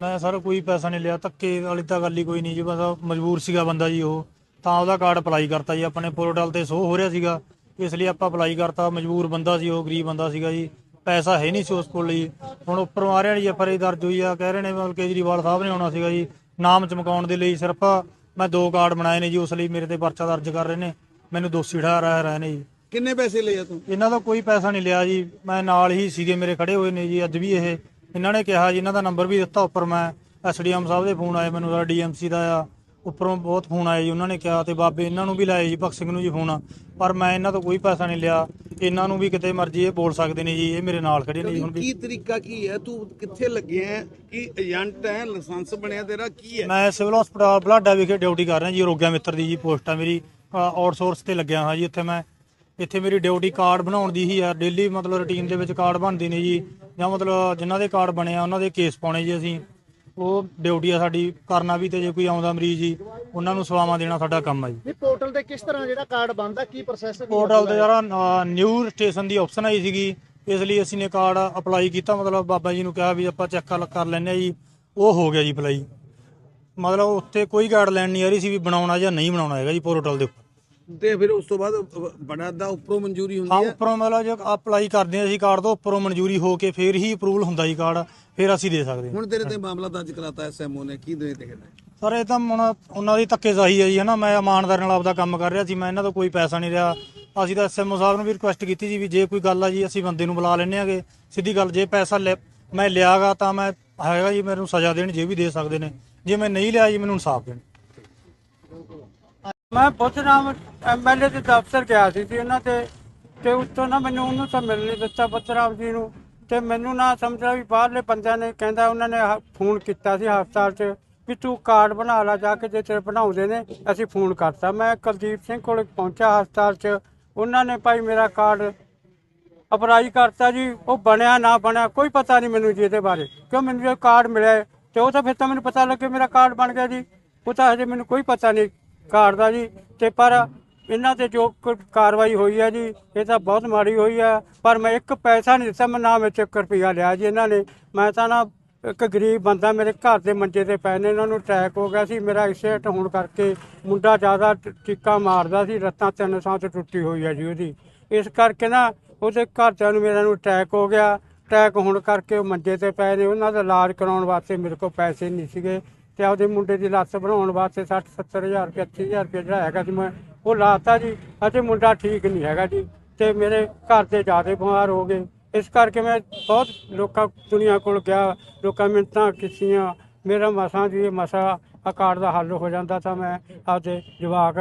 ਮੈਂ ਸਰ ਕੋਈ ਪੈਸਾ ਨਹੀਂ ਲਿਆ ਧੱਕੇ ਵਾਲੀ ਤਾਂ ਗੱਲ ਹੀ ਕੋਈ ਨਹੀਂ ਜੀ ਬਸ ਮਜਬੂਰ ਸੀਗਾ ਬੰਦਾ ਜੀ ਉਹ। ਤਾਂ ਉਹਦਾ ਕਾਰਡ ਅਪਲਾਈ ਕਰਤਾ ਜੀ ਆਪਣੇ ਪੋਰਟਲ ਤੇ ਸ਼ੋ ਹੋ ਰਿਹਾ ਸੀਗਾ। ਇਸ ਲਈ ਆਪਾਂ ਅਪਲਾਈ ਕਰਤਾ ਮਜਬੂਰ ਬੰਦਾ ਸੀ ਉਹ ਗਰੀਬ ਬੰਦਾ ਸੀਗਾ ਜੀ। ਪੈਸਾ ਹੈ ਨਹੀਂ ਸੀ ਉਸ ਕੋਲ ਜੀ। ਹੁਣ ਉੱਪਰੋਂ ਆ ਰਿਹਾ ਜੀ ਐਫ ਆਈ ਦਰਜ ਹੋਈ ਆ ਕਹਿ ਰਹੇ ਨੇ ਮਤਲਬ ਕੇਜਰੀਵਾਲ ਸਾਹਿਬ ਨੇ ਆਉਣਾ ਸੀਗਾ ਜੀ। ਨਾਮ ਚਮਕਾਉਣ ਦੇ ਲਈ ਸਿਰਫ ਮੈਂ ਦੋ ਕਾਰਡ ਬਣਾਏ ਨੇ ਜੀ ਉਸ ਲਈ ਮੇਰੇ ਤੇ ਪਰਚਾ ਦਰਜ ਕਰ ਰਹੇ ਨੇ। ਮੈਨੂੰ ਦੋਸ਼ੀ ਠਹਿਰਾ ਰਹੇ ਨੇ ਜੀ। ਕਿੰਨੇ ਪੈਸੇ ਲਏ ਆ ਤੂੰ? ਇਹਨਾਂ ਦਾ ਕੋਈ ਪੈਸਾ ਨਹੀਂ ਲਿਆ ਜੀ। ਮੈਂ ਨਾਲ ਹੀ ਸੀਗੇ ਮੇਰੇ ਖੜੇ ਹੋਏ ਨੇ ਜੀ ਅੱਜ ਵੀ ਇਹ ਇਹਨਾਂ ਨੇ ਕਿਹਾ ਜੀ ਇਹਨਾਂ ਦਾ ਨੰਬਰ ਵੀ ਦਿੱਤਾ ਉੱਪਰ ਮੈਂ ਐਸਡੀਐਮ ਸਾਹਿਬ ਦੇ ਫੋਨ ਆਏ ਮੈਨੂੰ ਸਾਡਾ ਡੀਐਮਸੀ ਦਾ ਆ ਉੱਪਰੋਂ ਬਹੁਤ ਫੋਨ ਆਏ ਜੀ ਉਹਨਾਂ ਨੇ ਕਿਹਾ ਤੇ ਬਾਬੇ ਇਹਨਾਂ ਨੂੰ ਵੀ ਲਾਏ ਜੀ ਭਗਤ ਸਿੰਘ ਨੂੰ ਜੀ ਫੋਨ ਪਰ ਮੈਂ ਇਹਨਾਂ ਤੋਂ ਕੋਈ ਪੈਸਾ ਨਹੀਂ ਲਿਆ ਇਹਨਾਂ ਨੂੰ ਵੀ ਕਿਤੇ ਮਰਜ਼ੀ ਇਹ ਬੋਲ ਸਕਦੇ ਨੇ ਜੀ ਇਹ ਮੇਰੇ ਨਾਲ ਖੜੇ ਨੇ ਜੀ ਹੁਣ ਵੀ। ਕੀ ਤਰੀਕਾ ਕੀ ਹੈ? ਤੂੰ ਕਿੱਥੇ ਲੱਗਿਆ ਕੀ ਏਜੰਟ ਹੈ ਲਾਇਸੈਂਸ ਬਣਿਆ ਤੇਰਾ? ਕੀ ਹੈ? ਮੈਂ ਸਿਵਲ ਹਸਪਤਾਲ ਬਲਾਡਾ ਵਿਖੇ ਡਿਊਟੀ ਕਰ ਰਿਹਾ ਜੀ ਰੋਗਿਆ ਮਿੱਤਰ ਦੀ ਜੀ ਪੋਸਟ ਆ ਮੇਰੀ ਆਊਟਸੋਰਸ ਤੇ ਲੱਗਿਆ ਹਾਂ ਜੀ ਇੱਥੇ ਮੈਂ ਇੱਥੇ ਮੇਰੀ ਡਿਊਟੀ ਕਾਰਡ ਬਣਾਉਣ ਦੀ ਹੀ ਆ। ਡੇਲੀ ਮਤਲਬ ਰੁਟੀਨ ਦੇ ਵਿੱਚ ਕਾਰਡ ਬਣਦੇ ਨੇ ਜੀ। ਜਾਂ ਮਤਲਬ ਜਿਨ੍ਹਾਂ ਦੇ ਕਾਰਡ ਬਣੇ ਆ ਉਹਨਾਂ ਦੇ ਕੇਸ ਪਾਉਣੇ ਜੀ ਅਸੀਂ। ਉਹ ਡਿਊਟੀ ਆ ਸਾਡੀ। ਕਰਨਾ ਵੀ ਤੇ ਜੇ ਕੋਈ ਆਉਂਦਾ ਮਰੀਜ਼ ਜੀ ਉਹਨਾਂ ਨੂੰ ਸੇਵਾਵਾਂ ਦੇਣਾ ਸਾਡਾ ਕੰਮ ਆ ਜੀ। ਇਹ ਪੋਰਟਲ ਤੇ ਕਿਸ ਤਰ੍ਹਾਂ ਜਿਹੜਾ ਕਾਰਡ ਬਣਦਾ ਕੀ ਪ੍ਰੋਸੈਸ ਪੋਰਟਲ ਤੇ ਜਰਾ ਨਿਊ ਸਟੇਸ਼ਨ ਦੀ ਆਪਸ਼ਨ ਆਈ ਸੀਗੀ। ਇਸ ਲਈ ਅਸੀਂ ਨੇ ਕਾਰਡ ਅਪਲਾਈ ਕੀਤਾ। ਮਤਲਬ ਬਾਬਾ ਜੀ ਨੂੰ ਕਿਹਾ ਵੀ ਆਪਾਂ ਚੈੱਕ ਕਰ ਲੈਂਦੇ ਆ ਜੀ। ਉਹ ਹੋ ਗਿਆ ਜੀ ਅਪਲਾਈ ਮਤਲਬ ਉੱਥੇ ਕੋਈ ਗਾਈਡਲਾਈਨ ਨਹੀਂ ਆ ਰਹੀ ਸੀ ਵੀ ਬਣਾਉਣਾ ਜਾਂ ਨਹੀਂ ਬਣਾਉਣਾ ਹੈਗਾ ਜੀ ਪੋਰਟਲ ਦੇ ਉੱਪਰ। ਤੇ ਫਿਰ ਉਸ ਤੋਂ ਬਾਅਦ ਦਾ ਉੱਪਰੋਂ ਮਨਜ਼ੂਰੀ ਹਾਂ ਹੁੰਦੀ ਹੈ ਉੱਪਰੋਂ ਮਤਲਬ ਜੇ ਅਪਲਾਈ ਕਰਦੇ ਆ ਅਸੀਂ ਕਾਰਡ ਤੋਂ ਉੱਪਰੋਂ ਮਨਜ਼ੂਰੀ ਹੋ ਕੇ ਫੇਰ ਹੀ ਅਪਰੂਵਲ ਹੁੰਦਾ ਜੀ ਕਾਰਡ ਫੇਰ ਅਸੀਂ ਦੇ ਸਕਦੇ ਹਾਂ। ਹੁਣ ਤੇਰੇ ਤੇ ਮਾਮਲਾ ਦਰਜ ਕਰਾਤਾ ਐਸਐਮਓ ਨੇ ਕੀ ਦੇ ਦੇਖਦਾ ਸਰ ਇਹ ਤਾਂ ਹੁਣ ਉਹਨਾਂ ਦੀ ਧੱਕੇਸ਼ਾਹੀ ਹੈ ਜੀ ਹਨਾ? ਮੈਂ ਇਮਾਨਦਾਰ ਨਾਲ ਆਪਦਾ ਕੰਮ ਕਰ ਰਿਹਾ ਸੀ ਮੈਂ ਇਹਨਾਂ ਤੋਂ ਕੋਈ ਪੈਸਾ ਨਹੀਂ ਲਿਆ ਅਸੀਂ ਤਾਂ ਐਸਐਮਓ ਸਾਹਿਬ ਨੂੰ ਵੀ ਰਿਕੁਐਸਟ ਕੀਤੀ ਸੀ ਵੀ ਜੇ ਕੋਈ ਗੱਲ ਆ ਜੀ ਅਸੀਂ ਬੰਦੇ ਨੂੰ ਬੁਲਾ ਲੈਣੇ ਆਗੇ। ਸਿੱਧੀ ਗੱਲ ਜੇ ਪੈਸਾ ਲੈ- ਮੈਂ ਲਿਆਗਾ ਤਾਂ ਮੈਂ ਹੈਗਾ ਜੀ ਮੈਨੂੰ ਸਜ਼ਾ ਦੇਣ ਜੇ ਵੀ ਦੇ ਸਕਦੇ ਨੇ। ਜੇ ਮੈਂ ਨਹੀਂ ਲਿਆ ਜੀ ਮੈਨੂੰ ਇਨਸਾਫ ਦੇਣ। ਮੈਂ ਪੁੱਛਰਾਮ ਐਮਐਲਏ ਦੇ ਦਫ਼ਤਰ ਗਿਆ ਸੀ ਜੀ ਉਹਨਾਂ ਤੇ ਤੇ ਉੱਤੋਂ ਨਾ ਮੈਨੂੰ ਉਹਨੂੰ ਤਾਂ ਮਿਲ ਨਹੀਂ ਦਿੱਤਾ ਪੁੱਛਰਾਮ ਜੀ ਨੂੰ। ਤੇ ਮੈਨੂੰ ਨਾ ਸਮਝਿਆ ਵੀ ਬਾਹਰਲੇ ਬੰਦਿਆਂ ਨੇ ਕਹਿੰਦਾ ਉਹਨਾਂ ਨੇ ਹ- ਫੋਨ ਕੀਤਾ ਸੀ ਹਸਪਤਾਲ 'ਚ ਵੀ ਤੂੰ ਕਾਰਡ ਬਣਾ ਲਾ ਜਾ ਕੇ ਜੇ ਤੇਰੇ ਬਣਾਉਂਦੇ ਨੇ ਅਸੀਂ ਫੋਨ ਕਰਤਾ। ਮੈਂ ਕੁਲਦੀਪ ਸਿੰਘ ਕੋਲ ਪਹੁੰਚਿਆ ਹਸਪਤਾਲ 'ਚ ਉਹਨਾਂ ਨੇ ਭਾਈ ਮੇਰਾ ਕਾਰਡ ਅਪਲਾਈ ਕਰਤਾ ਜੀ। ਉਹ ਬਣਿਆ ਨਾ ਬਣਿਆ ਕੋਈ ਪਤਾ ਨਹੀਂ ਮੈਨੂੰ ਜੀ ਇਹਦੇ ਬਾਰੇ। ਕਿਉਂ ਮੈਨੂੰ ਜੇ ਕਾਰਡ ਮਿਲਿਆ ਹੈ, ਤੇ ਉਹ ਤਾਂ ਫਿਰ ਤਾਂ ਮੈਨੂੰ ਪਤਾ ਲੱਗੇ ਮੇਰਾ ਕਾਰਡ ਬਣ ਗਿਆ ਜੀ। ਉਹ ਤਾਂ ਹਜੇ ਮੈਨੂੰ ਕੋਈ ਪਤਾ ਨਹੀਂ ਕਾਰਡ ਦਾ ਜੀ। ਤੇ ਪਰ ਇਹਨਾਂ ਤੇ ਜੋ ਕ- ਕਾਰਵਾਈ ਹੋਈ ਹੈ ਜੀ, ਇਹ ਤਾਂ ਬਹੁਤ ਮਾੜੀ ਹੋਈ ਹੈ। ਪਰ ਮੈਂ ਇੱਕ ਪੈਸਾ ਨਹੀਂ ਦਿੱਤਾ, ਮੈਂ ਨਾ ਵਿੱਚ ਇੱਕ ਰੁਪਿਆ ਲਿਆ ਜੀ ਇਹਨਾਂ ਨੇ। ਮੈਂ ਤਾਂ ਨਾ ਇੱਕ ਗਰੀਬ ਬੰਦਾ, ਮੇਰੇ ਘਰ ਦੇ ਮੰਜੇ ਤੇ ਪਏ ਨੇ, ਇਹਨਾਂ ਨੂੰ ਅਟੈਕ ਹੋ ਗਿਆ ਸੀ। ਮੇਰਾ ਐਕਸੀਡੈਂਟ ਹੋਣ ਕਰਕੇ ਮੁੰਡਾ ਜ਼ਿਆਦਾ ਟ- ਚੀਕਾਂ ਮਾਰਦਾ ਸੀ, ਲੱਤਾਂ ਤਿੰਨ ਸਾਂ ਤੋਂ ਟੁੱਟੀ ਹੋਈ ਹੈ ਜੀ ਉਹਦੀ। ਇਸ ਕਰਕੇ ਨਾ ਉਹਦੇ ਘਰਦਿਆਂ ਨੂੰ ਮੇਰਾ ਨੂੰ ਅਟੈਕ ਹੋ ਗਿਆ। ਅਟੈਕ ਹੋਣ ਕਰਕੇ ਉਹ ਮੰਜੇ ਤੇ ਪਏ ਨੇ। ਉਹਨਾਂ ਦਾ ਇਲਾਜ ਕਰਾਉਣ ਵਾਸਤੇ ਮੇਰੇ ਕੋਲ ਪੈਸੇ ਨਹੀਂ ਸੀਗੇ। ਤੇ ਆਪਦੇ ਮੁੰਡੇ ਦੀ ਲੱਤ ਬਣਾਉਣ ਵਾਸਤੇ 60 70000 ਰੁਪਏ 80000 ਰੁਪਏ ਜਿਹੜਾ ਹੈਗਾ ਜੀ ਮੈਂ। ਉਹ ਲਾਤਾ ਜੀ ਅਤੇ ਮੁੰਡਾ ਠੀਕ ਨਹੀਂ ਹੈਗਾ ਜੀ। ਤੇ ਮੇਰੇ ਘਰ ਦੇ ਜ਼ਿਆਦਾ ਬਿਮਾਰ ਹੋ ਗਏ। ਇਸ ਕਰਕੇ ਮੈਂ ਬਹੁਤ ਲੋਕਾਂ, ਦੁਨੀਆ ਕੋਲ ਗਿਆ, ਲੋਕਾਂ ਮਿੰਤਾਂ ਕੀਤੀਆਂ। ਮੇਰਾ ਮਸਾਂ ਜੀ ਮਸਾ ਆਕਾਰ ਦਾ ਹੱਲ ਹੋ ਜਾਂਦਾ ਤਾਂ ਮੈਂ ਆਪਦੇ ਜਵਾਕ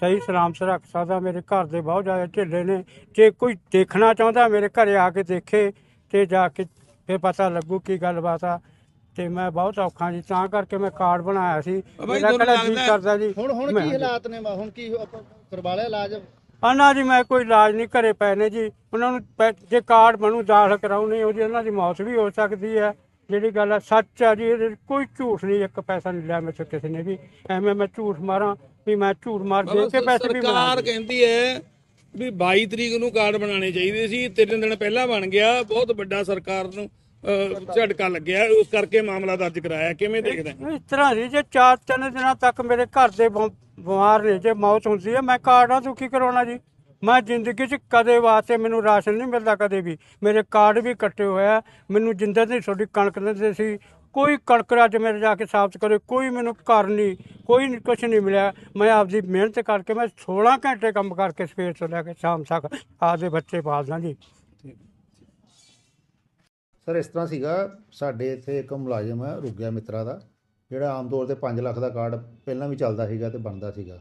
ਸਹੀ ਸਲਾਮ ਰੱਖ ਸਕਦਾ। ਮੇਰੇ ਘਰ ਦੇ ਬਹੁਤ ਜ਼ਿਆਦਾ ਢਿੱਲੇ ਨੇ। ਜੇ ਕੋਈ ਦੇਖਣਾ ਚਾਹੁੰਦਾ, ਮੇਰੇ ਘਰੇ ਆ ਕੇ ਦੇਖੇ ਤੇ ਜਾ ਕੇ ਫਿਰ ਪਤਾ ਲੱਗੂ ਕੀ ਗੱਲਬਾਤ ਆ। ਤੇ ਮੈਂ ਬਹੁਤ ਔਖਾ ਜੀ ਤਾਂ ਕਰਕੇ ਮੈਂ ਕਾਰਡ ਬਣਾਇਆ ਸੀ। ਬਾਈ ਮੇਰਾ ਤੁਹਾਨੂੰ ਕਿਹੜਾ ਜੀ ਲੱਗਦਾ ਹੈ- ਕਰਦਾ ਜੀ? ਹੁਣ ਹੁਣ ਮੈਂ- ਕੀ ਹਾਲਾਤ ਨੇ ਵਾ? ਹੁਣ ਕੀ ਆਪਾਂ ਕਰਵਾ ਲਿਆ ਇਲਾਜ? ਉਹਨਾਂ ਦੀ ਮੈਂ ਕੋਈ ਇਲਾਜ ਨਹੀਂ ਘਰੇ ਪਏ ਨੇ ਜੀ। ਉਹਨਾਂ ਨੂੰ ਪੈ- ਜੇ ਕਾਰਡ ਬਣੂ ਦਾਖਲ ਕਰਾਉਣੀ ਉਹਦੀ ਉਹਨਾਂ ਦੀ ਮੌਤ ਵੀ ਹੋ ਸਕਦੀ ਹੈ। ਜਿਹੜੀ ਗੱਲ ਹੈ ਸੱਚ ਆ ਜੀ ਇਹਦੇ 'ਚ ਕੋਈ ਝੂਠ ਨਹੀਂ ਇੱਕ ਪੈਸਾ ਨਹੀਂ ਲਿਆ ਮੇਰੇ ਕਿਸੇ ਨੇ ਵੀ। ਐਵੇਂ ਮੈਂ ਝੂਠ ਮਾਰਾਂ ਵੀ ਮੈਂ ਝੂਠ ਮਾਰ ਦੇ ਕੇ ਪੈਸੇ ਵੀ ਬਣਾ ਸਰਕਾਰ ਕਹਿੰਦੀ ਹੈ ਵੀ 22 ਤਰੀਕ ਨੂੰ ਕਾਰਡ ਬਣਾਉਣੇ ਚਾਹੀਦੇ ਸੀ ਤਿੰਨ ਦਿਨ ਪਹਿਲਾਂ ਬਣ ਗਿਆ ਬਹੁਤ ਵੱਡਾ ਸਰਕਾਰ ਨੂੰ। ਝਟਕਾ ਲੱਗਿਆ, ਉਸ ਕਰਕੇ ਮਾਮਲਾ ਦਰਜ ਕਰਾਇਆ। ਕਿਵੇਂ ਦੇਖਦਾ ਇਸ ਤਰ੍ਹਾਂ ਜੀ, ਜੇ ਚਾਰ ਤਿੰਨ ਦਿਨਾਂ ਤੱਕ ਮੇਰੇ ਘਰ ਦੇ ਬਿ- ਬਿਮਾਰ ਨੇ, ਜੇ ਮੌਤ ਹੁੰਦੀ ਹੈ, ਮੈਂ ਕਾਰਡਾਂ ਤੋਂ ਕੀ ਕਰਾਉਣਾ ਜੀ। ਮੈਂ ਜ਼ਿੰਦਗੀ 'ਚ ਕਦੇ ਵਾਸਤੇ ਮੈਨੂੰ ਰਾਸ਼ਨ ਨਹੀਂ ਮਿਲਦਾ ਕਦੇ ਵੀ। ਮੇਰੇ ਕਾਰਡ ਵੀ ਕੱਟੇ ਹੋਇਆ ਮੈਨੂੰ ਜਿੰਦਰ ਦੀ ਤੁਹਾਡੀ ਕਣਕ ਦਿੰਦੇ ਸੀ। ਕੋਈ ਕਣਕ ਅੱਜ ਮੇਰੇ ਜਾ ਕੇ ਸਾਬਤ ਕਰੇ, ਕੋਈ ਮੈਨੂੰ ਘਰ ਨਹੀਂ, ਕੋਈ ਨਹੀਂ ਕੁਛ ਨਹੀਂ ਮਿਲਿਆ। ਮੈਂ ਆਪਦੀ ਮਿਹਨਤ ਕਰਕੇ ਮੈਂ 16 ਘੰਟੇ ਕੰਮ ਕਰਕੇ ਸਵੇਰ ਤੋਂ ਲੈ ਕੇ ਸ਼ਾਮ ਤੱਕ ਆਪਦੇ ਬੱਚੇ ਪਾਲਦਾ ਜੀ। ਸਰ, ਇਸ ਤਰ੍ਹਾਂ ਸੀਗਾ, ਸਾਡੇ ਇੱਥੇ ਇੱਕ ਮੁਲਾਜ਼ਮ ਹੈ, ਰੁਗਿਆ ਮਿੱਤਰਾ ਦਾ, ਜਿਹੜਾ ਆਮ ਤੌਰ ਤੇ 5 ਲੱਖ ਦਾ ਕਾਰਡ ਪਹਿਲਾਂ ਵੀ ਚੱਲਦਾ ਸੀਗਾ ਤੇ ਬਣਦਾ ਸੀਗਾ।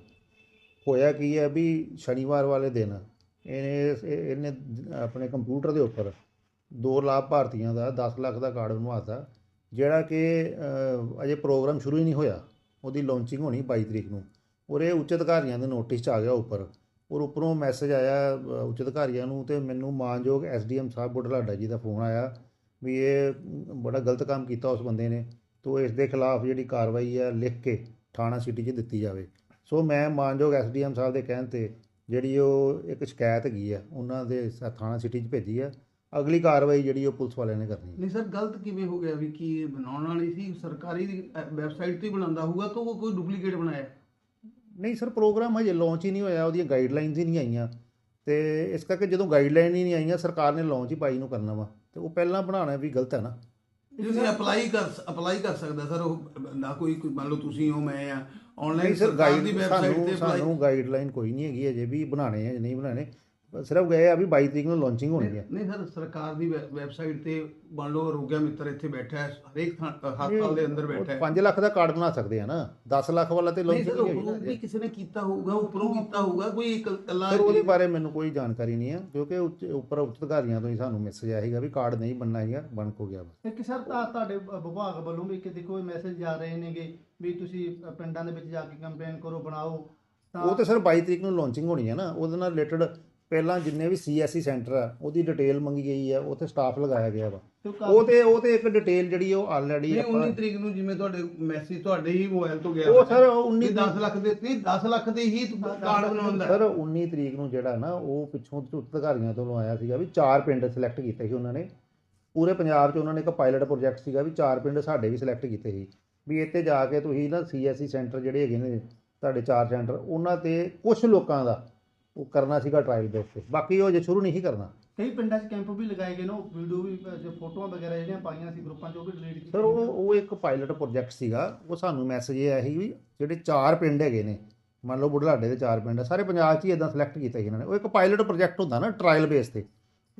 ਹੋਇਆ ਕੀ ਹੈ ਵੀ ਸ਼ਨੀਵਾਰ ਵਾਲੇ ਦਿਨ ਇਹਨੇ ਇਹਨੇ ਆਪਣੇ ਕੰਪਿਊਟਰ ਦੇ ਉੱਪਰ ਦੋ ਲਾਭਪਾਰਤੀਆਂ ਦਾ 10 ਲੱਖ ਦਾ ਕਾਰਡ ਬਣਵਾਤਾ, ਜਿਹੜਾ ਕਿ ਅਜੇ ਪ੍ਰੋਗਰਾਮ ਸ਼ੁਰੂ ਹੀ ਨਹੀਂ ਹੋਇਆ। ਉਹਦੀ ਲਾਂਚਿੰਗ ਹੋਣੀ 22 ਤਰੀਕ ਨੂੰ। ਔਰ ਇਹ ਉੱਚ ਅਧਿਕਾਰੀਆਂ ਦੇ ਨੋਟਿਸ 'ਚ ਆ ਗਿਆ ਉੱਪਰ। ਔਰ ਉੱਪਰੋਂ ਮੈਸੇਜ ਆਇਆ ਉੱਚ ਅਧਿਕਾਰੀਆਂ ਨੂੰ ਤੇ ਮੈਨੂੰ ਮਾਨਯੋਗ ਐਸਡੀਐਮ ਸਾਹਿਬ ਬੁਢਲਾਡਾ ਜੀ ਦਾ ਫੋਨ ਆਇਆ। ਵੀ ਇਹ ਬੜਾ ਗਲਤ ਕੰਮ ਕੀਤਾ ਉਸ ਬੰਦੇ ਨੇ ਤੋ ਇਸ ਦੇ ਖਿਲਾਫ ਜਿਹੜੀ ਕਾਰਵਾਈ ਹੈ ਲਿਖ ਕੇ ਥਾਣਾ ਸਿਟੀ 'ਚ ਦਿੱਤੀ ਜਾਵੇ। ਸੋ ਮੈਂ ਮਾਨਯੋਗ ਐਸਡੀਐਮ ਸਾਹਿਬ ਦੇ ਕਹਿਣ ਤੇ ਜਿਹੜੀ ਉਹ ਇੱਕ ਸ਼ਿਕਾਇਤ ਹੈਗੀ ਆ ਉਹਨਾਂ ਦੇ ਥਾਣਾ ਸਿਟੀ 'ਚ ਭੇਜੀ ਆ। ਅਗਲੀ ਕਾਰਵਾਈ ਜਿਹੜੀ ਉਹ ਪੁਲਿਸ ਵਾਲਿਆਂ ਨੇ ਕਰਨੀ ਹੈ ਨਹੀਂ ਸਰ ਗਲਤ ਕਿਵੇਂ ਹੋ ਗਿਆ ਵੀ ਕੀ ਇਹ ਬਣਾਉਣ ਵਾਲੀ ਸੀ? ਸਰਕਾਰੀ ਵੈਬਸਾਈਟ ਤੇ ਹੀ ਬਣਾਉਂਦਾ ਹੋਊਗਾ ਤਾਂ ਉਹ ਕੋਈ ਡੁਪਲੀਕੇਟ ਬਣਾਇਆ? ਨਹੀਂ ਸਰ ਪ੍ਰੋਗਰਾਮ ਹਜੇ ਲਾਂਚ ਹੀ ਨਹੀਂ ਹੋਇਆ ਉਹਦੀਆਂ ਗਾਈਡਲਾਈਨਸ ਹੀ ਨਹੀਂ ਆਈਆਂ। ਤੇ ਇਸ ਕਰਕੇ ਜਦੋਂ ਗਾਈਡਲਾਈਨ ਹੀ ਨਹੀਂ ਆਈਆਂ ਸਰਕਾਰ ਨੇ ਲਾਂਚ ਹੀ ਪਾਈ ਨੂੰ ਕਰਨਾ ਵਾ। ਤੇ ਉਹ ਪਹਿਲਾਂ ਬਣਾਉਣਾ ਵੀ ਗਲਤ ਹੈ ਨਾ। ਤੁਸੀਂ ਅਪਲਾਈ ਕਰ ਅਪਲਾਈ ਕਰ ਸਕਦਾ ਸਰ ਉਹ ਨਾ ਕੋਈ ਕੋਈ ਮੰਨ ਲਓ ਤੁਸੀਂ ਹੋ ਮੈਂ ਆ। ਆਨਲਾਈਨ ਸਰਕਾਰ ਦੀ ਵੈਬਸਾਈਟ ਤੇ ਸਾਨੂੰ ਗਾਈਡਲਾਈਨ ਕੋਈ ਨਹੀਂ ਹੈਗੀ ਅਜੇ ਵੀ ਬਣਾਣੇ ਆ ਜਾਂ ਨਹੀਂ ਬਣਾਣੇ ਸਿਰਫ ਗਏ ਆ ਵੀ 22 ਤਰੀਕ ਨੂੰ ਲਾਂਚਿੰਗ ਹੋਣੀ ਹੈ ਨਹੀਂ ਸਰ ਸਰਕਾਰ ਦੀ ਵੈਬਸਾਈਟ ਤੇ ਮੰਨ ਲਓ ਰੋਗਿਆ ਮਿੱਤਰ ਇੱਥੇ ਬੈਠਾ ਹੈ ਹਰੇਕ ਥਾਂ- ਹਸਪਤਾਲ ਦੇ ਅੰਦਰ ਬੈਠਾ ਹੈ। 5 ਲੱਖ ਦਾ ਕਾਰਡ ਬਣਾ ਸਕਦੇ ਆ ਨਾ। 10 ਲੱਖ ਵਾਲਾ ਤੇ ਨਹੀਂ ਲਾਂਚ ਸਰ ਨਹੀਂ ਉਹ ਹੋਈ ਵੀ ਕਿਸੇ ਨੇ ਕੀਤਾ ਹੋਊਗਾ ਉੱਪਰੋਂ ਕੀਤਾ ਹੋਊਗਾ ਕੋਈ ਇੱਕ ਕੱਲਾ ਸਰ ਉਹਦੇ ਬਾਰੇ ਮੈਨੂੰ ਕੋਈ ਜਾਣਕਾਰੀ ਨਹੀਂ ਹੈ ਕਿਉਂਕਿ ਉੱਪਰ ਉੱਚ ਅਧਿਕਾਰੀਆਂ ਤੋਂ ਹੀ ਸਾਨੂੰ ਮੈਸੇਜ ਆਇਆ ਸੀਗਾ ਵੀ ਕਾਰਡ ਨਹੀਂ ਬਣਨਾ ਹੈਗਾ ਬਣ ਕੋ ਗਿਆ ਵਾ ਇੱਕ ਸਰ ਤਾਂ ਤੁਹਾਡੇ ਵਿਭਾਗ ਵੱਲੋਂ ਵੀ ਕਿ ਦੇਖੋ ਮੈਸੇਜ ਜਾ ਰਹੇ ਨੇਗੇ ਵੀ ਤੁਸੀਂ ਪਿੰਡਾਂ ਦੇ ਵਿੱਚ ਜਾ ਕੇ ਕੰਪਲੇਨ ਕਰੋ ਬਣਾਓ। ਉਹ ਤੇ ਸਰ 22 ਤਰੀਕ ਨੂੰ ਲਾਂਚਿੰਗ ਹੋਣੀ ਹੈ ਨਾ ਉਹਦੇ ਨਾਲ ਰਿਲੇਟਡ ਪਹਿਲਾਂ ਜਿੰਨੇ ਵੀ ਸੀਐਸਸੀ ਸੈਂਟਰ ਆ ਉਹਦੀ ਡਿਟੇਲ ਮੰਗੀ ਗਈ ਹੈ ਉੱਥੇ ਸਟਾਫ ਲਗਾਇਆ ਗਿਆ ਵਾ। ਉਹ ਤੇ ਉਹ ਤੇ ਇੱਕ ਡਿਟੇਲ ਜਿਹੜੀ ਉਹ ਆਲਰੇਡੀ ਨਹੀਂ ਆਪਾਂ 19 ਤਰੀਕ ਨੂੰ ਜਿਵੇਂ ਤੁਹਾਡੇ ਮੈਸੇਜ ਤੁਹਾਡੇ ਹੀ ਮੋਬਾਈਲ ਤੋਂ ਗਿਆ ਉਹ ਸਰ 19 19 10 ਲੱਖ ਦੇ ਨਹੀਂ 10 ਲੱਖ ਦੇ ਹੀ ਕਾਰਡ ਬਣਾਉਂਦਾ। ਸਰ 19 ਤਰੀਕ ਨੂੰ ਜਿਹੜਾ ਨਾ ਉਹ ਪਿੱਛੋਂ ਉੱਚ ਅਧਿਕਾਰੀਆਂ ਤੋਂ ਆਇਆ ਸੀਗਾ ਵੀ ਚਾਰ ਪਿੰਡ ਸਿਲੈਕਟ ਕੀਤੇ ਸੀ ਉਹਨਾਂ ਨੇ। ਪੂਰੇ ਪੰਜਾਬ 'ਚ ਉਹਨਾਂ ਨੇ ਇੱਕ ਪਾਇਲਟ ਪ੍ਰੋਜੈਕਟ ਸੀਗਾ ਵੀ ਚਾਰ ਪਿੰਡ ਸਾਡੇ ਵੀ ਸਿਲੈਕਟ ਕੀਤੇ ਸੀ। ਵੀ ਇੱਥੇ ਜਾ ਕੇ ਤੁਸੀਂ ਨਾ ਸੀਐਸਸੀ ਸੈਂਟਰ ਜਿਹੜੇ ਹੈਗੇ ਨੇ ਤੁਹਾਡੇ ਚਾਰ ਸੈਂਟਰ ਉਹਨਾਂ ਤੇ ਕੁਝ ਲੋਕਾਂ ਦਾ ਉਹ ਕਰਨਾ ਸੀਗਾ ਟ੍ਰਾਇਲ ਬੇਸ ਤੇ ਬਾਕੀ ਉਹ ਜੇ ਸ਼ੁਰੂ ਨਹੀਂ ਸੀ ਕਰਨਾ। ਕਈ ਪਿੰਡਾਂ 'ਚ ਕੈਂਪ ਵੀ ਲਗਾਏ ਗਏ ਨੇ ਉਹ ਵੀਡੀਓ ਵੀ ਅ, ਜੋ ਫੋਟੋਆਂ ਵਗੈਰਾ ਜਿਹੜੀਆਂ ਪਾਈਆਂ ਸੀ ਗਰੁੱਪਾਂ 'ਚ ਉਹ ਵੀ ਡਿਲੀਟ ਕੀਤੀ ਸਰ ਉਹ ਉਹ ਇੱਕ ਪਾਇਲਟ ਪ੍ਰੋਜੈਕਟ ਸੀਗਾ ਉਹ ਸਾਨੂੰ ਮੈਸੇਜ ਇਹ ਆਇਆ ਸੀ ਵੀ ਜਿਹੜੇ ਚਾਰ ਪਿੰਡ ਹੈਗੇ ਨੇ ਮੰਨ ਲਓ ਬੁਢਲਾਡੇ ਦੇ ਚਾਰ ਪਿੰਡ ਆ ਸਾਰੇ ਪੰਜਾਬ 'ਚ ਹੀ ਇਦਾਂ ਸਿਲੈਕਟ ਕੀਤੇ ਸੀ ਇਹਨਾਂ ਨੇ। ਉਹ ਇੱਕ ਪਾਇਲਟ ਪ੍ਰੋਜੈਕਟ ਹੁੰਦਾ ਨਾ ਟ੍ਰਾਇਲ ਬੇਸ ਤੇ।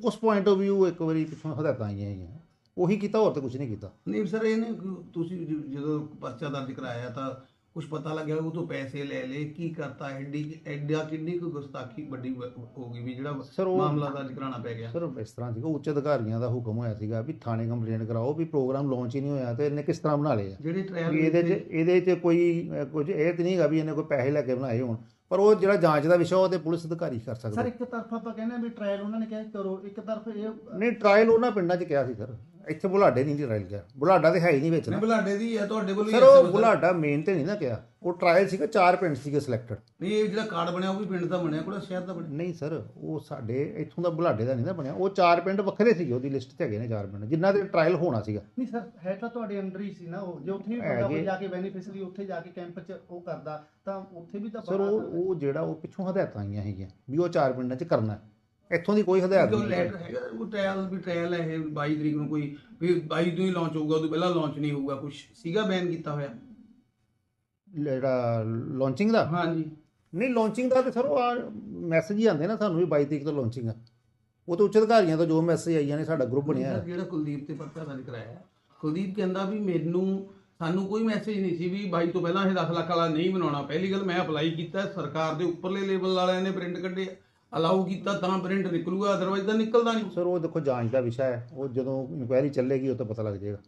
ਉਸ ਪੁਆਇੰਟ ਆਫ View ਇੱਕ ਵਾਰੀ ਪਿੱਛੋਂ ਹਦਾਇਤਾਂ ਆਈਆਂ ਹੈਗੀਆਂ। ਉਹੀ ਕੀਤਾ ਹੋਰ ਤਾਂ ਕੁਝ ਨਹੀਂ ਕੀਤਾ। ਨਹੀਂ ਸਰ ਇਹਨੇ ਤੁਸੀਂ ਜ- ਜਦੋਂ ਪਰਚਾ ਦਰਜ ਕਰਾਇਆ ਤਾਂ ਕੁਝ ਪਤਾ ਲੱਗਿਆ ਉਹ ਤੋਂ ਪੈਸੇ ਲੈ ਲਏ ਕੀ ਕਰਤਾ ਐਡੀ ਐਡਾ ਕਿੰਨੀ ਕੁ ਗੁਸਤਾਖੀ ਵੱਡੀ ਹੋ ਗਈ ਵੀ ਜਿਹੜਾ ਮਾਮਲਾ ਦਰਜ ਕਰਾਉਣਾ ਪੈ ਗਿਆ। ਸਰ ਇਸ ਤਰ੍ਹਾਂ ਸੀਗਾ ਉੱਚ ਅਧਿਕਾਰੀਆਂ ਦਾ ਹੁਕਮ ਹੋਇਆ ਸੀਗਾ ਵੀ ਥਾਣੇ ਕੰਪਲੇਂਟ ਕਰਾਓ ਵੀ ਪ੍ਰੋਗਰਾਮ ਲਾਂਚ ਹੀ ਨਹੀਂ ਹੋਇਆ ਤੇ ਇਹਨੇ ਕਿਸ ਤਰ੍ਹਾਂ ਬਣਾ ਲਏ ਆ? ਜਿਹੜੀ ਟ੍ਰਾਇਲ ਇਹਦੇ 'ਚ ਇਹਦੇ 'ਚ ਕੋਈ ਕੁਝ ਇਹ ਤੇ ਨਹੀਂ ਹੈਗਾ ਵੀ ਇਹਨੇ ਕੋਈ ਪੈਸੇ ਲੈ ਕੇ ਬਣਾਏ ਹੋਣ। ਪਰ ਉਹ ਜਿਹੜਾ ਜਾਂਚ ਦਾ ਵਿਸ਼ਾ ਉਹ ਤੇ ਪੁਲਿਸ ਅਧਿਕਾਰੀ ਕਰ ਸਰ ਸਕਦੇ ਇੱਕ ਤਰਫ ਆਪਾਂ ਕਹਿੰਦੇ ਆ ਵੀ ਟ੍ਰਾਇਲ ਉਹਨਾਂ ਨੇ ਕਿਹਾ ਕਰੋ ਇੱਕ ਤਰਫ ਇਹ ਨਹੀਂ ਟ੍ਰਾਇਲ ਉਹਨਾਂ ਪਿੰਡਾਂ 'ਚ ਕਿਹਾ ਸੀ ਸਰ। ਇੱਥੇ ਬੁਲਾਡੇ ਨਹੀਂ ਟ੍ਰਾਇਲ ਗਿਆ ਬੁਲਾਡਾ ਤੇ ਹੈ ਹੀ ਨਹੀਂ ਵਿੱਚ ਨਾ। ਨਹੀਂ ਬੁਲਾਡੇ ਦੀ ਹੈ ਤੁਹਾਡੇ ਕੋਲ ਹੀ ਸਰ ਉਹ ਸਰ। ਬੁਲਾਡਾ ਮੇਨ ਤੇ ਨਹੀਂ ਨਾ ਕਿਹਾ। ਉਹ ਟ੍ਰਾਇਲ ਸੀਗਾ ਚਾਰ ਪਿੰਡ ਸੀਗੇ ਸਿਲੈਕਟਡ ਨਹੀਂ ਇਹ ਜਿਹੜਾ ਕਾਰਡ ਬਣਿਆ ਉਹ ਵੀ ਪਿੰਡ ਦਾ ਬਣਿਆ ਕੋਲ ਸ਼ਹਿਰ ਦਾ ਬਣਿਆ? ਨਹੀਂ ਸਰ ਉਹ ਸਾਡੇ ਇੱਥੋਂ ਦਾ ਬੁਲਾਡੇ ਦਾ ਨਹੀਂ ਨਾ ਬਣਿਆ। ਉਹ ਚਾਰ ਪਿੰਡ ਵੱਖਰੇ ਸੀਗੇ ਉਹਦੀ ਲਿਸਟ 'ਚ ਹੈਗੇ ਨੇ ਚਾਰ ਪਿੰਡ ਜਿਨ੍ਹਾਂ ਦੇ ਟ੍ਰਾਇਲ ਹੋਣਾ ਸੀਗਾ। ਨਹੀਂ ਸਰ ਹੈ ਤਾਂ ਤੁਹਾਡੇ ਅੰਡਰ ਹੀ ਸੀ ਨਾ ਉਹ। ਜੇ ਉੱਥੇ ਵੀ ਬੰਦਾ। ਕੋਈ ਜਾ ਕੇ ਬੈਨੀਫਿਸ਼ਰੀ ਉੱਥੇ ਜਾ ਕੇ ਕੈਂਪ 'ਚ ਉਹ ਕਰਦਾ ਤਾਂ ਉੱਥੇ ਵੀ ਤਾਂ ਸਰ ਉਹ। ਉਹ ਜਿਹੜਾ ਉਹ ਪਿੱਛੋਂ ਹਦਾਇਤਾਂ ਆਈਆਂ ਹੈਗੀਆਂ ਵੀ ਉਹ ਚਾਰ ਪਿੰਡਾਂ 'ਚ ਕਰਨਾ ਹੈ। ਇੱਥੋਂ ਦੀ ਕੋਈ ਹਦਾਇਤ ਕੋਈ ਨਹੀਂ। ਲੈਟਰ ਹੈਗਾ ਉਹ ਟ੍ਰਾਇਲ ਵੀ ਟ੍ਰਾਇਲ ਹੈ ਇਹ 22 ਤਰੀਕ ਨੂੰ ਕੋਈ ਵੀ 22 ਤੋਂ ਹੀ ਲਾਂਚ ਹੋਊਗਾ ਉਦੋਂ ਪਹਿਲਾਂ ਲਾਂਚ ਨਹੀਂ ਹੋਊਗਾ ਕੁਝ ਸੀਗਾ ਬੈਨ ਕੀਤਾ ਹੋਇਆ। ਜਿਹੜਾ ਲਾਂਚਿੰਗ ਦਾ? ਹਾਂਜੀ। ਨਹੀਂ ਲਾਂਚਿੰਗ ਦਾ ਤੇ ਸਰ ਉਹ ਮੈਸੇਜ ਹੀ ਆਉਂਦੇ ਨਾ ਸਾਨੂੰ ਵੀ 22 ਤਰੀਕ ਤੋਂ ਲਾਂਚਿੰਗ ਆ। ਉਹ ਤਾਂ ਉੱਚ ਅਧਿਕਾਰੀਆਂ ਤੋਂ ਜੋ ਮੈਸੇਜ ਆਈਆਂ ਨੇ ਸਾਡਾ ਗਰੁੱਪ ਬਣਿਆ ਹੈ। ਜਿਹੜਾ ਕੁਲਦੀਪ ਤੇ ਪਰਚਾ ਦਰਜ ਕਰਾਇਆ। ਕੁਲਦੀਪ ਕਹਿੰਦਾ ਵੀ ਮੈਨੂੰ ਸਾਨੂੰ ਕੋਈ ਮੈਸੇਜ ਨਹੀਂ ਸੀ ਵੀ 22 ਤੋਂ ਪਹਿਲਾਂ ਇਹ 10 ਲੱਖ ਵਾਲਾ ਨਹੀਂ ਬਣਾਉਣਾ। ਪਹਿਲੀ ਗੱਲ ਮੈਂ ਅਪਲਾਈ ਕੀਤਾ ਸਰਕਾਰ ਦੇ ਉੱਪਰਲੇ ਲੈਵਲ ਵਾਲਿਆਂ ਨੇ ਪ੍ਰਿੰਟ ਕੱਢੇ। ਅਲਾਉ ਕੀਤਾ ਤਾਂ ਪ੍ਰਿੰਟ ਨਿਕਲੂਗਾ ਅਦਰਵਾਈਜ਼ ਤਾਂ ਨਿਕਲਦਾ ਨਹੀਂ। ਸਰ ਉਹ ਦੇਖੋ ਜਾਂਚ ਦਾ ਵਿਸ਼ਾ ਹੈ। ਉਹ ਜਦੋਂ ਇਨਕੁਆਇਰੀ ਚੱਲੇਗੀ ਉਹ ਤਾਂ ਪਤਾ ਲੱਗ ਜਾਏਗਾ।